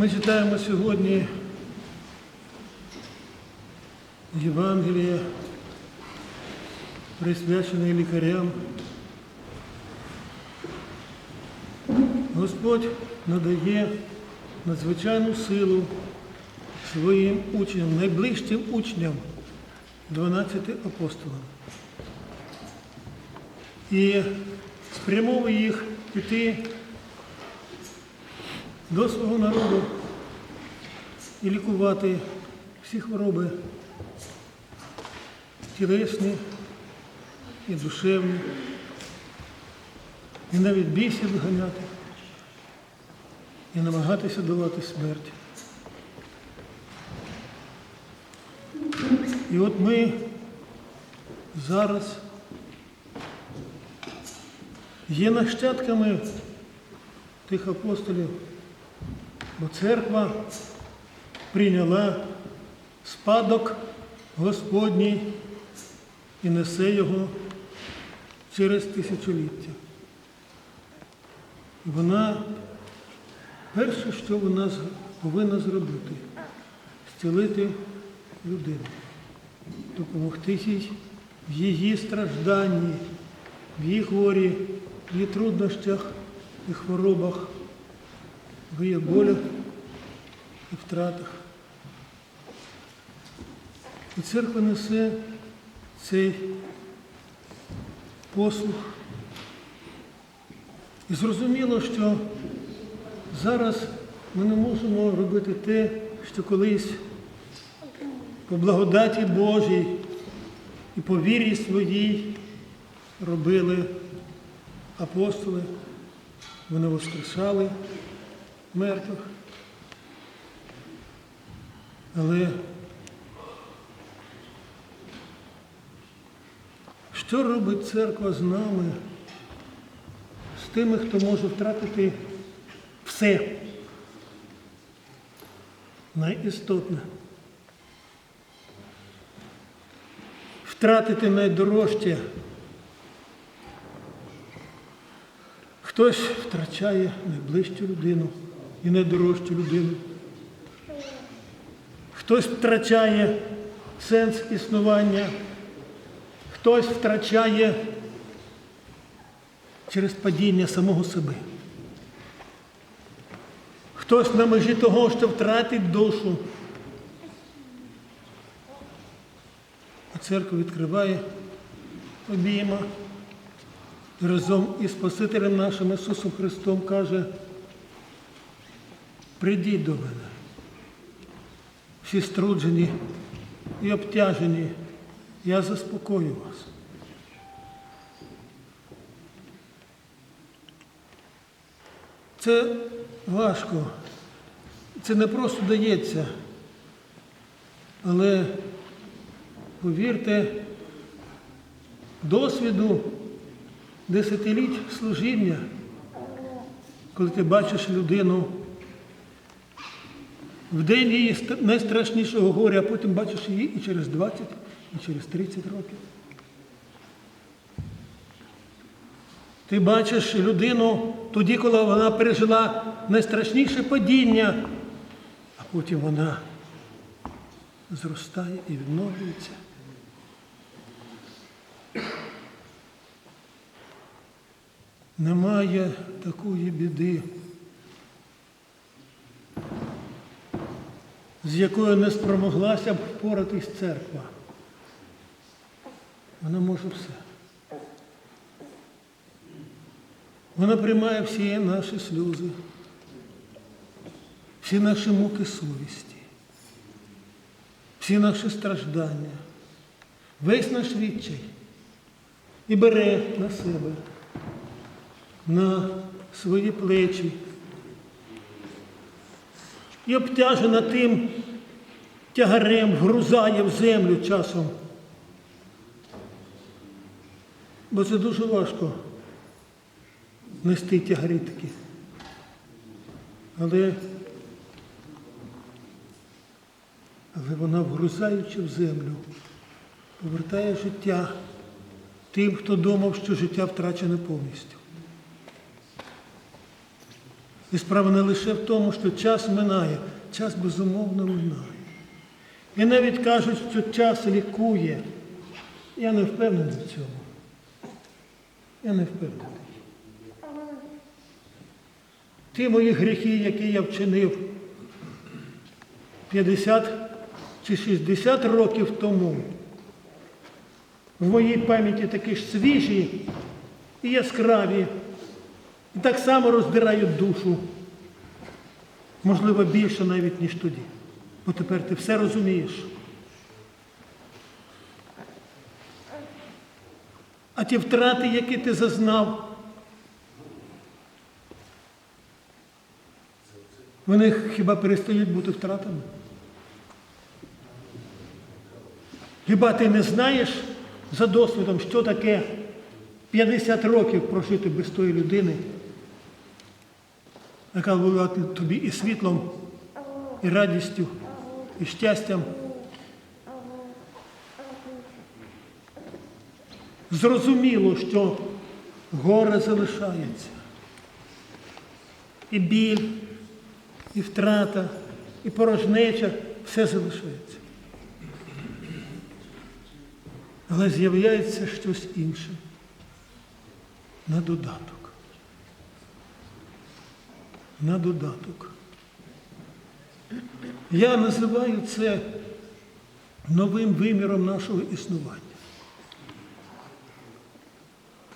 Ми читаємо сьогодні Євангеліє, присвячене лікарям. Господь надає надзвичайну силу своїм учням, найближчим учням, 12 апостолам. І спрямовує їх піти до свого народу і лікувати всі хвороби тілесні і душевні, і навіть бісів виганяти, і намагатися давати смерть. І от ми зараз є нащадками тих апостолів, бо церква прийняла спадок Господній і несе його через тисячоліття. І вона перше, що вона повинна зробити, зцілити людину, допомогти їй в її стражданні, в її горі, в її труднощах і хворобах, в її болях і втратах. І церква несе цей послуг. І зрозуміло, що зараз ми не можемо робити те, що колись по благодаті Божій і по вірі своїй робили апостоли. Вони воскрешали мертвих. Але що робить церква з нами, з тими, хто може втратити все найістотне? Втратити найдорожче. Хтось втрачає найближчу людину і найдорожчу людину. Хтось втрачає сенс існування, хтось втрачає через падіння самого себе. Хтось на межі того, що втратить душу. А церква відкриває обійма разом із Спасителем нашим Ісусом Христом каже, прийдіть до мене, всі струджені і обтяжені, я заспокою вас. Це важко, це не просто дається, але повірте, досвіду десятиліть служіння, коли ти бачиш людину в день її ст- найстрашнішого горя, а потім бачиш її і через 20, і через 30 років. Ти бачиш людину тоді, коли вона пережила найстрашніше падіння, а потім вона зростає і відновлюється. Немає такої біди, з якою не спромоглася б впоратись церква. Вона може все. Вона приймає всі наші сльози, всі наші муки совісті, всі наші страждання, весь наш відчай і бере на себе, на свої плечі і обтяжена тим тягарем вгрузає в землю часом. Бо це дуже важко нести тягарі такі. Але, але вона, вгрузаючи в землю, повертає життя тим, хто думав, що життя втрачене повністю. І справа не лише в тому, що час минає, час безумовно минає. І навіть кажуть, що час лікує. Я не впевнений в цьому. Я не впевнений. Ті мої гріхи, які я вчинив 50 чи 60 років тому, в моїй пам'яті такі ж свіжі і яскраві, і так само роздирають душу. Можливо, більше навіть, ніж тоді. Бо тепер ти все розумієш. А ті втрати, які ти зазнав, вони хіба перестають бути втратами? Хіба ти не знаєш за досвідом, що таке 50 років прожити без тої людини, яка була тобі і світлом, і радістю, і щастям? Зрозуміло, що горе залишається. І біль, і втрата, і порожнеча все залишається. Але з'являється щось інше на додаток. На додаток. Я називаю це новим виміром нашого існування.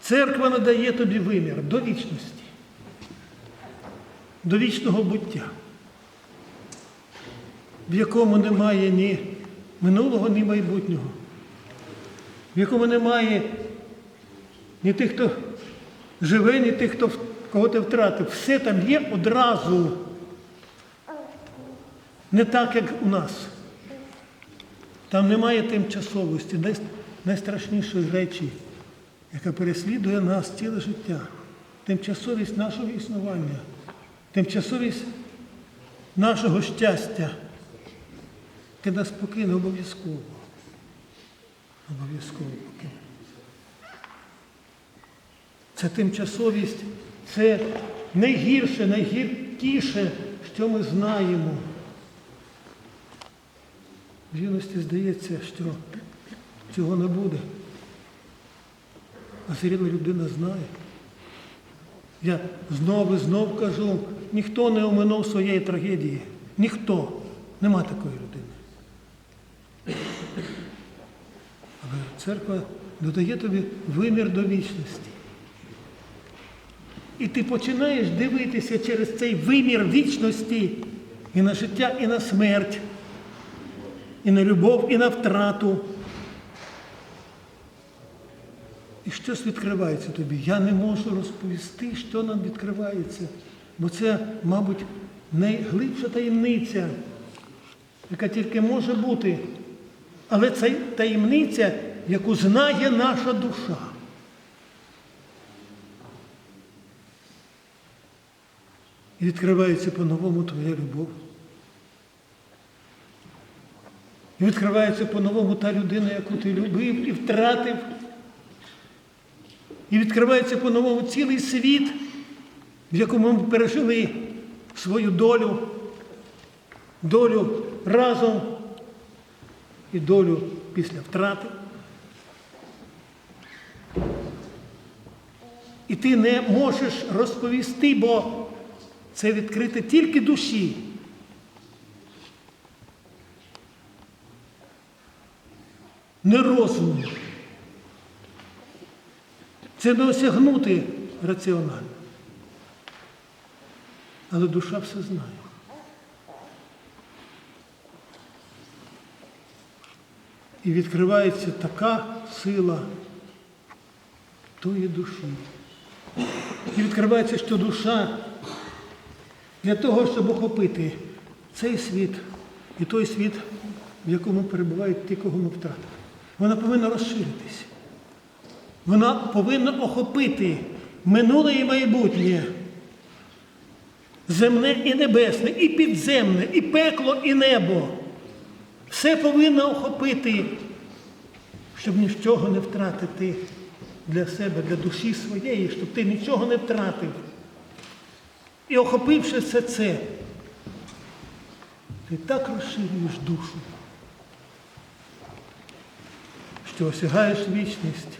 Церква надає тобі вимір до вічності, до вічного буття, в якому немає ні минулого, ні майбутнього, в якому немає ні тих, хто живе, ні тих, хто, кого ти втратив. Все там є одразу. Не так, як у нас. Там немає тимчасовості, най- найстрашнішої речі, яка переслідує нас ціле життя. Тимчасовість нашого існування, тимчасовість нашого щастя. Ти нас покине обов'язково. Обов'язково покине. Це тимчасовість, це найгірше, найгіркіше, що ми знаємо. В юності здається, що цього не буде. А зріла людина знає. Я знову і знов кажу, ніхто не оминув своєї трагедії. Ніхто. Нема такої людини. Але церква додає тобі вимір до вічності. І ти починаєш дивитися через цей вимір вічності і на життя, і на смерть, і на любов, і на втрату. І щось відкривається тобі. Я не можу розповісти, що нам відкривається, бо це, мабуть, найглибша таємниця, яка тільки може бути. Але це таємниця, яку знає наша душа. І відкривається по-новому твоя любов. І відкривається по-новому та людина, яку ти любив і втратив. І відкривається по-новому цілий світ, в якому ми пережили свою долю, долю разом і долю після втрати. І ти не можеш розповісти, бо це відкрите тільки душі. Не розуму. Це не осягнути раціонально. Але душа все знає. І відкривається така сила тої душі. І відкривається, що душа для того, щоб охопити цей світ і той світ, в якому перебувають ті, кого ми втратили. Вона повинна розширитись. Вона повинна охопити минуле і майбутнє, земне і небесне, і підземне, і пекло, і небо. Все повинна охопити, щоб нічого не втратити для себе, для душі своєї, щоб ти нічого не втратив. І охопивши все це, ти так розширюєш душу, що осягаєш вічність.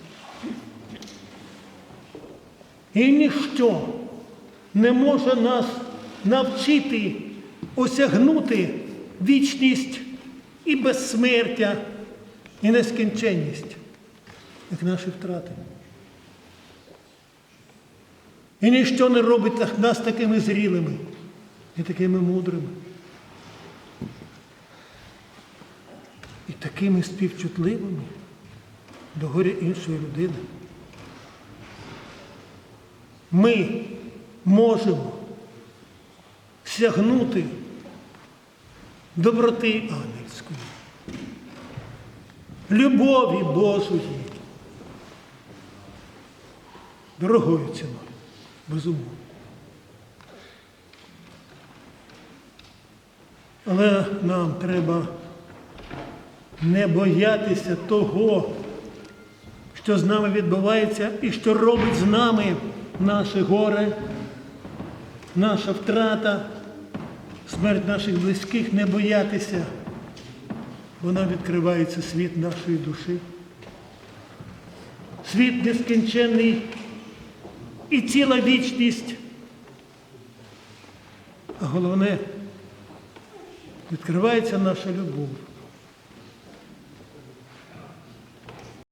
І ніщо не може нас навчити осягнути вічність і безсмертя, і нескінченність, як наші втрати. І ніщо не робить нас такими зрілими і такими мудрими. І такими співчутливими до горя іншої людини. Ми можемо сягнути доброти ангельської, любові Божої, дорогою ціною, безумовно. Але нам треба не боятися того, що з нами відбувається і що робить з нами наше горе, наша втрата, смерть наших близьких, не боятися, бо нам відкривається світ нашої душі. Світ нескінченний і ціла вічність. А головне, відкривається наша любов.